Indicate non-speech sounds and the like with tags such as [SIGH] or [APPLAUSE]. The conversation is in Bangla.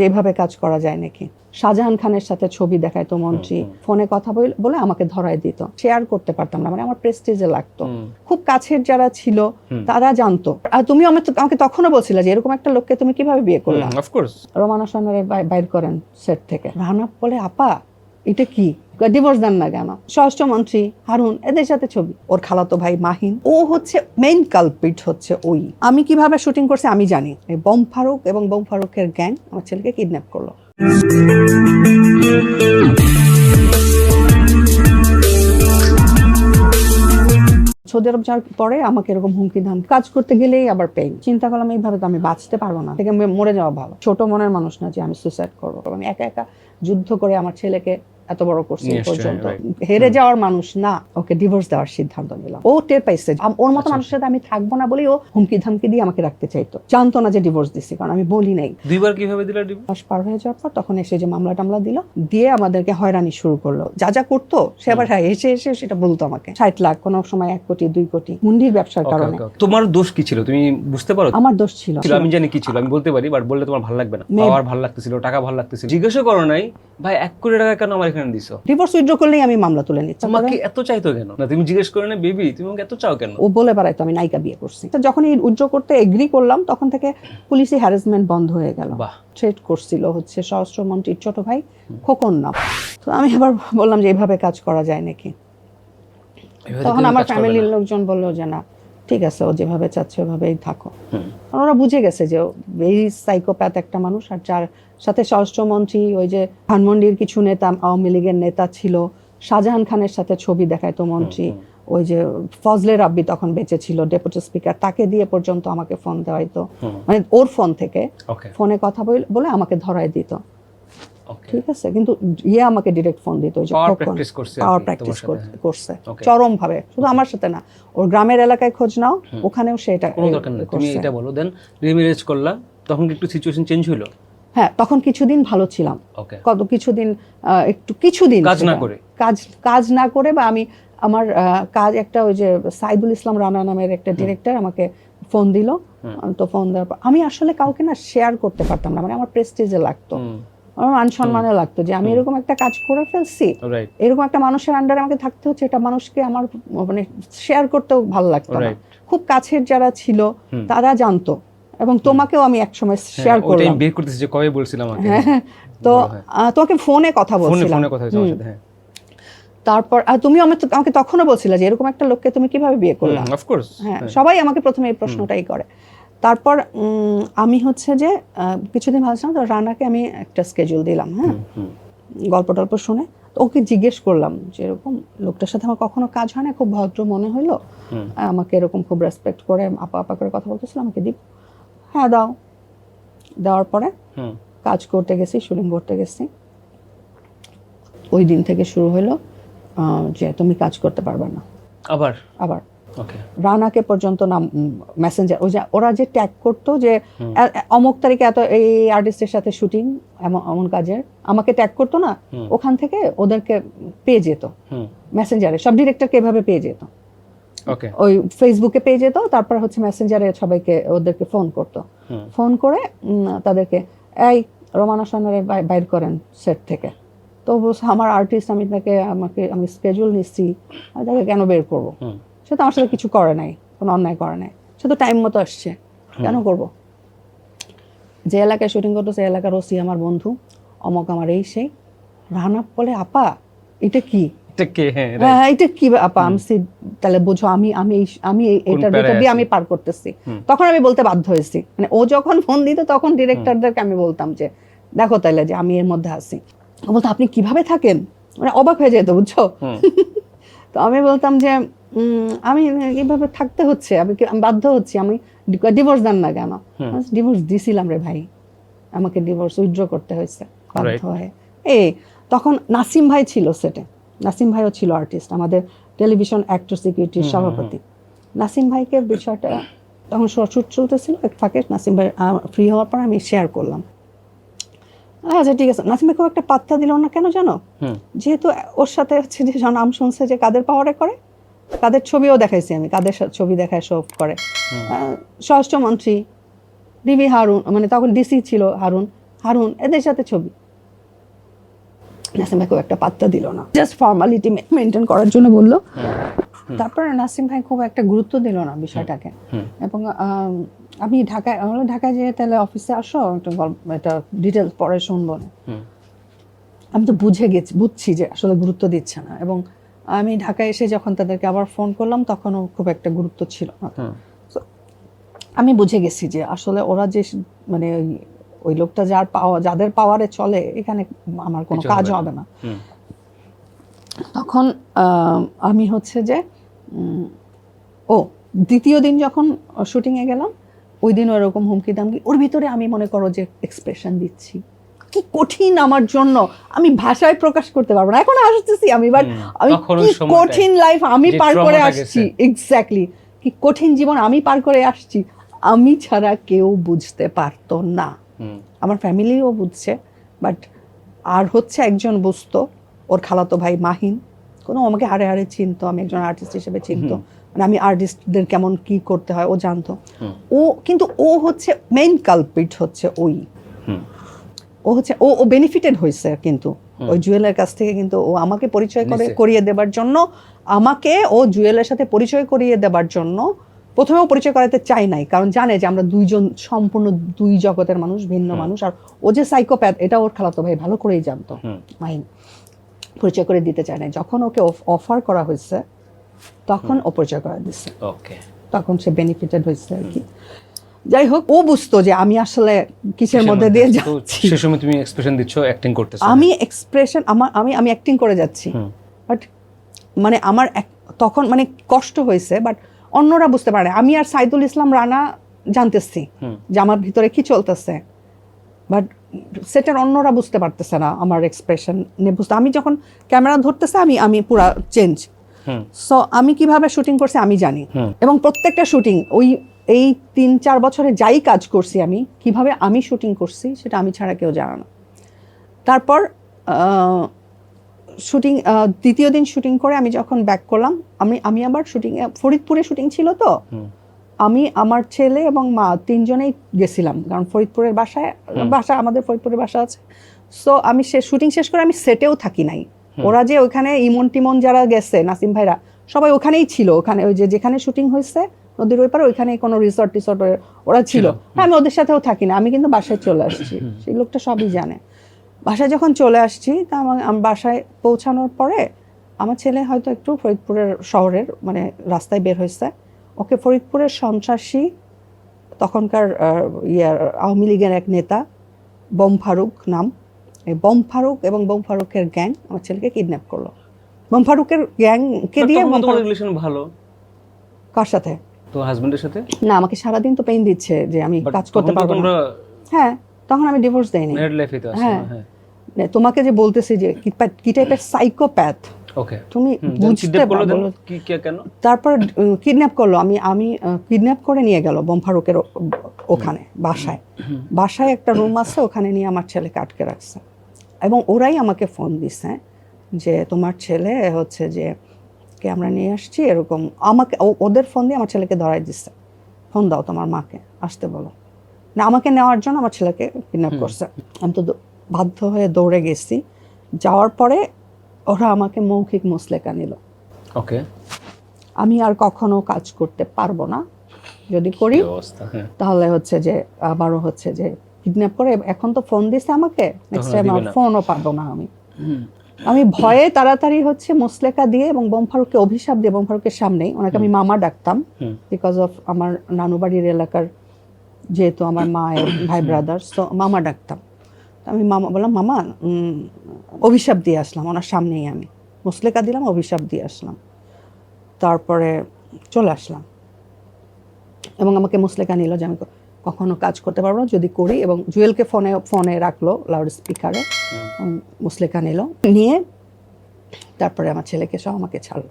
এইভাবে কাজ করা যায় নাকি? শাহজাহান খানের সাথে ছবি দেখায় তো মন্ত্রী ফোনে কথা বল- আমাকে ধরায় দিত। শেয়ার করতে পারতাম না মানে আমার প্রেস্টিজে লাগতো। খুব কাছের যারা ছিল তারা জানতো। আর তুমি আমাকে আমাকে তখনও বলছিলে যে এরকম একটা লোককে তুমি কীভাবে বিয়ে করলাম রোমানা সন্ন্যারে বাইর করেন সেট থেকে। রানা বলে আপা এটা কি? ডিভোর্স দেন না কেন? স্বরাষ্ট্রমন্ত্রী হারুন, এদের সাথে ছবি। ওর খালাতো ভাই মাহিন, ও হচ্ছে মেইন কালপিট হচ্ছে ওই। আমি কীভাবে শুটিং করছি আমি জানি। বোম ফারুক এবং বোম ফারুকের গ্যাং আমার ছেলেকে কিডন্যাপ করল। সৌদি আরব যাওয়ার পরে আমাকে এরকম হুমকি ধাম কাজ করতে গেলেই আবার পেইন চিন্তা করলাম, এইভাবে তো আমি বাঁচতে পারব না। থেকে মরে যাওয়া ভালো। ছোট মনের মানুষ না যে আমি সুইসাইড করব। আমি একা একা যুদ্ধ করে আমার ছেলেকে এত বড় করছি পর্যন্ত। হেরে যাওয়ার মানুষ না ওকে ডিভোর্স দেওয়ার সিদ্ধান্ত নিলাম। ও টের পাইছে ওর মতো আচ্ছা। মানুষের সাথে আমি থাকব না বলেই ও হুমকি ধামকি দিয়ে আমাকে রাখতে চাইতো। জানতো না যে ডিভোর্স দিছি কারণ আমি বলি নাই। দুইবার কীভাবে দিলা ডিভোর্স পার হয়ে যাওয়ার পর তখন এসে যে মামলা টামলা দিল দিয়ে আমাদেরকে হয়রানি শুরু করল। যা যা করতো সে আবার হ্যাঁ এসে এসে সেটা বলতো আমাকে। ষাট লাখ কোনো সময় এক কোটি দুই কোটি মুন্ডির ব্যবসার কারণে। তোমার দোষ কি ছিল? তুমি বুঝতে পারো? আমার দোষ ছিল। আমি জানি কি ছিল আমি বলতে পারি বাট বললে তোমার ভালো লাগবে না. পাওয়ার ভালো লাগতেছিল টাকা ভালো লাগতেছিল। জিজ্ঞাসা করো নাই ভাই এক কোটি টাকা কেন আমার এখানে দিছো? ডিভোর্স উইথড্র করলেই আমি মামলা তুলে নিচ্ছি। তোমাকে এত চাইতো কেন? না তুমি জিজ্ঞেস করে না বেবি তুমি এত চাও কেন? ও বলে বেড়াইতো আমি নায়িকা বিয়ে করছি। তো যখন এই উইথড্র করতে এগ্রি করলাম তখন থেকে পুলিশি হ্যারাসমেন্ট বন্ধ হয়ে গেল। থ্রেট করছিল হচ্ছে স্বরাষ্ট্রমন্ত্রীর ছোট ভাই খোকন না। তো আমি আবার বললাম যে এইভাবে কাজ করা যায় নাকি? তখন আমার ফ্যামিলির লোকজন বলল যে না। ঠিক আছে ও যেভাবে চাচ্ছে ওভাবেই থাকো। ওরা বুঝে গেছে যে এই সাইকোপ্যাথ একটা মানুষ আর যার সাথে স্বরাষ্ট্রমন্ত্রী ওই যে ধানমন্ডির কিছু নেতা আওয়ামী লীগের নেতা ছিল শাহজাহান খানের সাথে ছবি দেখায় তো মন্ত্রী ওই যে ফজলে রাব্বি তখন বেঁচে ছিল ডেপুটি স্পিকার তাকে দিয়ে পর্যন্ত আমাকে ফোন দেওয়াইতো। হুম। মানে ওর ফোন থেকে ফোনে কথা বল- আমাকে ধরায় দিত। ঠিক আছে কিন্তু ইয়ে আমাকে ডিরেক্ট ফোন দিত ওই যে Power করছে পাওয়ার প্র্যাকটিস। করছে চরম ভাবে শুধু আমার সাথে না ওর গ্রামের এলাকায় খোঁজ নাও ওখানেও কোনো দরকার নেই তুমি এটা বলো। দেন রিমেরেজ করলা তখন একটু সিচুয়েশন চেঞ্জ হলো? হ্যাঁ তখন কিছুদিন ভালো ছিলাম। কত কিছুদিন একটু কিছুদিন কাজ না করে? কাজ কাজ না করে বা আমি আমার কাজ একটা ওই যে সাইদুল ইসলাম রানা নামের একটা ডিরেক্টর আমাকে ফোন দিল। তো ফোন দেওয়ার পর আমি আসলে কাউকে না শেয়ার করতে পারতাম না মানে আমার প্রেস্টিজে লাগতো। আমার মান সম্মানে লাগতো যে আমি এরকম একটা কাজ করে ফেলছি। এরকম একটা মানুষের আন্ডারে আমাকে থাকতে হচ্ছে এটা মানুষকে আমার মানে শেয়ার করতেও ভালো লাগতো না। খুব কাছের যারা ছিল তারা জানতো এবং তোমাকেও আমি একসময় শেয়ার হ্যাঁ, করলাম। বের করতেছি যে কবে বলছিলাম হ্যাঁ, তো তোমাকে ফোনে কথা বলছিলাম। ফোনে কথা হ্যাঁ। তারপর আর তুমি আমাকে আমাকে তখনও বলছিলে যে এরকম একটা লোককে তুমি কীভাবে বিয়ে করলা? অফকোর্স হ্যাঁ সবাই আমাকে প্রথমে এই প্রশ্নটাই করে। তারপর আমি হচ্ছে যে কিছুদিন ভাবছিলাম তো রানাকে আমি একটা স্কেজুল দিলাম হ্যাঁ? গল্প টল্প শুনে তো ওকে জিজ্ঞেস করলাম যে এরকম লোকটার সাথে আমার কখনো কাজ হয় না? খুব ভদ্র মনে হইল? আমাকে এরকম খুব রেসপেক্ট করে আপা আপা করে কথা বলতেছিল আমাকে দিব? হ্যাঁ দাও। দেওয়ার পরে কাজ করতে গেছি শুটিং করতে গেছি। ওই দিন থেকে শুরু হলো আহ, যে তুমি কাজ করতে পারবে না। আবার? আবার। রানাকে পর্যন্ত নাম মেসেঞ্জার ওই যে ওরা যে ট্যাগ করতো যে অমুক তারিখে এত এই আর্টিস্টের সাথে শুটিং এমন এমন কাজের আমাকে ট্যাগ করতো না ওখান থেকে ওদেরকে পেয়ে যেত। মেসেঞ্জারে সব ডিরেক্টরকে এভাবে পেয়ে যেত। ওকে ওই ফেসবুকে পেয়ে যেত তারপর হচ্ছে মেসেঞ্জারে সবাইকে ওদেরকে ফোন করতো। ফোন করে তাদেরকে এই রোমানা সন্ন্যারে বাইর করেন সেট থেকে। তো আমার আর্টিস্ট আমি তাকে আমাকে আমি স্কেজুল নিচ্ছি আমি তাকে কেন বের করব? সে তো আমার সাথে কিছু করে নাই কোনো অন্যায় করে নাই। সে তো টাইম মতো আসছে। কেন করব? যে এলাকায় শুটিং করতো সেই এলাকার ওসি আমার বন্ধু অমক আমার এই সেই। রানা বলে আপা এটা কি? এটা কে? হ্যাঁ. হ্যাঁ কি আপা আমি তাহলে বুঝো আমি আমি আমি এটার ভিতর দিয়ে আমি পার করতেছি। তখন আমি বলতে বাধ্য হয়েছি। মানে ও যখন ফোন দিত তখন ডিরেক্টরদেরকে আমি বলতাম যে দেখো তাহলে যে আমি এর মধ্যে আছি। বলতো আপনি কীভাবে থাকেন? মানে অবাক হয়ে যেত বুঝছ? [LAUGHS] তো আমি বলতাম যে আমি এইভাবে থাকতে হচ্ছে আমি বাধ্য হচ্ছি আমি ডিভোর্স দেন না কেন? ডিভোর্স দিছিলাম রে ভাই। আমাকে ডিভোর্স উইথড্র করতে হয়েছে বাধ্য হয়ে। এই তখন নাসিম ভাই ছিল সেটে নাসিম ভাইও ছিল আর্টিস্ট আমাদের টেলিভিশন অ্যাক্টর সিকিউরিটির সভাপতি। নাসিম ভাইকে বিষয়টা তখন শুট চলতেছিল এক ফাঁকে নাসিম ভাই ফ্রি হওয়ার পর আমি শেয়ার করলাম। আচ্ছা ঠিক আছে। নাসিম ভাই খুব একটা পাত্তা দিল না কেন জানো? যেহেতু ওর সাথে হচ্ছে যে নাম শুনছে যে কাদের পাওয়ারে করে কাদের ছবিও দেখাইছি আমি কাদের সা- ছবি দেখায় শো করে। স্বরাষ্ট্রমন্ত্রী ডিবি হারুন মানে তখন ডিসি ছিল হারুন। হারুন এদের সাথে ছবি। নাসিম ভাই খুব একটা পাত্তা দিল না। জাস্ট ফর্মালিটি মেনটেন করার জন্য বলল। তারপরে নাসিম ভাই খুব একটা গুরুত্ব দিল না বিষয়টাকে। এবং আম, ঢাকায় বললাম, ঢাকায় যেয়ে তাহলে অফিসে আসো একটা গল্প এটা ডিটেলস পরে শুনব না। আমি তো বুঝে গেছি বুঝছি যে আসলে গুরুত্ব দিচ্ছে না। এবং আমি ঢাকায় এসে যখন তাদেরকে আবার ফোন করলাম তখনও খুব একটা গুরুত্ব ছিল না। আমি বুঝে গেছি যে আসলে ওরা যে মানে ওই- লোকটা যার পাওয়া যাদের পাওয়ারে চলে এখানে আমার কোনো কাজ হবে না। তখন আহ, আমি হচ্ছে যে উম, ও দ্বিতীয় দিন যখন শুটিংয়ে গেলাম ওই দিন ওরকম হুমকি দামকি ওর ভিতরে আমি মনে করো যে এক্সপ্রেশন দিচ্ছি। কি কঠিন আমার জন্য? আমি ভাষায় প্রকাশ করতে পারব না। এখন আসতেছি আমি বাট আমি কি কঠিন লাইফ আমি পার করে আসছি। এক্স্যাক্টলি কি কঠিন জীবন আমি পার করে আসছি? আমি ছাড়া কেউ বুঝতে পারতো না। আমার ফ্যামিলিও বুঝছে বাট আর হচ্ছে একজন বুঝতো ওর খালাতো ভাই মাহিন। কোনো আমাকে হারে হারে চিনতো আমি একজন আর্টিস্ট হিসেবে চিনতো। মানে আমি আর্টিস্টদের কেমন কি করতে হয় ও জানতো। ও কিন্তু ও হচ্ছে মেইন কালপিট হচ্ছে ওই। ও হচ্ছে ও ও বেনিফিটেড হয়েছে কিন্তু। ওই জুয়েলের কাছ থেকে কিন্তু ও আমাকে পরিচয় করে করিয়ে দেবার জন্য আমাকে ও জুয়েলের সাথে পরিচয় করিয়ে দেবার জন্য প্রথমেও পরিচয় করাতে চাই নাই কারণ জানে যে আমরা দুইজন সম্পূর্ণ দুই জগতের মানুষ ভিন্ন মানুষ আর ও যে সাইকোপ্যাথ এটা ওর খালাতো ভাই ভালো করেই জানতো। মাহিন পরিচয় করে দিতে চায় নাই। যখন ওকে অফার করা হয়েছে তখন ও পরিচয় করা দিচ্ছে ওকে তখন সে বেনিফিটেড হয়েছে আর কি। যাই হোক ও বুঝতো যে আমি আসলে কিসের মধ্যে দিয়ে যাচ্ছি। সে সময় তুমি এক্সপ্রেশন দিচ্ছ অ্যাক্টিং করতেছো। আমি এক্সপ্রেশন আমার আমি আমি অ্যাক্টিং করে যাচ্ছি। বাট মানে আমার তখন মানে কষ্ট হয়েছে বাট অন্যরা বুঝতে পারে। আমি আর সাইদুল ইসলাম রানা জানতেছি। যে আমার ভিতরে কি চলতেছে। বাট সেটার অন্যরা বুঝতে পারতেছে না আমার এক্সপ্রেশন নিয়ে বুঝতে। আমি যখন ক্যামেরা ধরতেছে আমি আমি পুরা চেঞ্জ। সো আমি কীভাবে শুটিং করছি আমি জানি। এবং প্রত্যেকটা শুটিং ওই এই তিন চার বছরে যাই কাজ করছি আমি কীভাবে আমি শুটিং করছি সেটা আমি ছাড়া কেউ জানে না। তারপর শুটিং দ্বিতীয় দিন শুটিং করে আমি যখন ব্যাক করলাম আমি আমি আবার শুটিং ফরিদপুরে শুটিং ছিল তো? আমি আমার ছেলে এবং মা তিনজনেই গেছিলাম কারণ ফরিদপুরের বাসায় বাসা আমাদের ফরিদপুরের বাসা আছে। সো আমি সে শুটিং শেষ করে আমি সেটেও থাকি নাই। ওরা যে ওখানে ইমন টিমন যারা গেছে নাসিম ভাইরা সবাই ওখানেই ছিল ওখানে ওই যে যেখানে শুটিং হয়েছে নদীর ওই পারে ওইখানে কোনো রিসর্ট টিসর্ট ওরা ছিল। হ্যাঁ, আমি ওদের সাথেও থাকি না আমি কিন্তু বাসায় চলে আসছি। সেই লোকটা সবই জানে। বাসায় যখন চলে আসছি তা আমার বাসায় পৌঁছানোর পরে আমার ছেলে হয়তো একটু ফরিদপুরের শহরের মানে রাস্তায় বের হয়েছে। ওকে ফরিদপুরের সন্ত্রাসী তখনকার ইয়ার আওয়ামী লীগের এক নেতা বম ফারুক নাম। এই বম ফারুক এবং বম ফারুকের গ্যাং আমার ছেলেকে কিডন্যাপ করল। বম ফারুকের গ্যাংকে দিয়ে ভালো। কার সাথে? তো হাজবেন্ডের সাথে? না আমাকে সারাদিন তো পেইন দিচ্ছে যে আমি কাজ করতে পারব না। হ্যাঁ তখন আমি ডিভোর্স দেইনি। লাইফে তো আছো হ্যাঁ। হ্যাঁ। তোমাকে যে বলতেছি যে কি টাইপের সাইকোপ্যাথ ওকে তুমি বুঝতে দেন পারো কি কি- কেন? তারপর কিডন্যাপ করল। আমি আমি কিডন্যাপ করে নিয়ে গেল বোম ওখানে বাসায়। বাসায় একটা রুম আছে ওখানে নিয়ে আমার ছেলেকে আটকে রাখছে। এবং ওরাই আমাকে ফোন দিছে যে তোমার ছেলে হচ্ছে যে কে আমরা নিয়ে আসছি এরকম আমাকে ওদের ফোন দিয়ে আমার ছেলেকে ধরাই দিচ্ছে ফোন দাও তোমার মাকে আসতে বলো। না আমাকে নেওয়ার জন্য আমার ছেলেকে কিডন্যাপ করছে। আমি তো বাধ্য হয়ে দৌড়ে গেছি। যাওয়ার পরে ওরা আমাকে মৌখিক মুসলেকা নিল। ওকে। আমি আর কখনো কাজ করতে পারব না। যদি করি হ্যাঁ। তাহলে হচ্ছে যে আবারও হচ্ছে যে কিডন্যাপ করে এখন তো ফোন দিছে আমাকে নেক্সট টাইম আর। ফোনও পাবো না আমি। আমি ভয়ে তাড়াতাড়ি হচ্ছে মুসলেকা দিয়ে এবং বোম ফারুককে অভিশাপ দিয়ে বোম ফারুকের সামনেই ওনাকে আমি মামা ডাকতাম বিকজ অফ আমার নানু বাড়ির এলাকার যেহেতু আমার মায়ের ভাই ব্রাদার তো মামা ডাকতাম। আমি মামা বললাম মামা উম, অভিশাপ দিয়ে আসলাম ওনার সামনেই আমি। মুসলেকা দিলাম অভিশাপ দিয়ে আসলাম। তারপরে চলে আসলাম। এবং আমাকে মুসলেকা নিল যে আমি কখনো কাজ করতে পারব না যদি করি। এবং জুয়েলকে ফোনে ফোনে রাখল লাউড স্পিকারে মুসলেকা নিল। নিয়ে তারপরে আমার ছেলেকে সহ আমাকে ছাড়লো।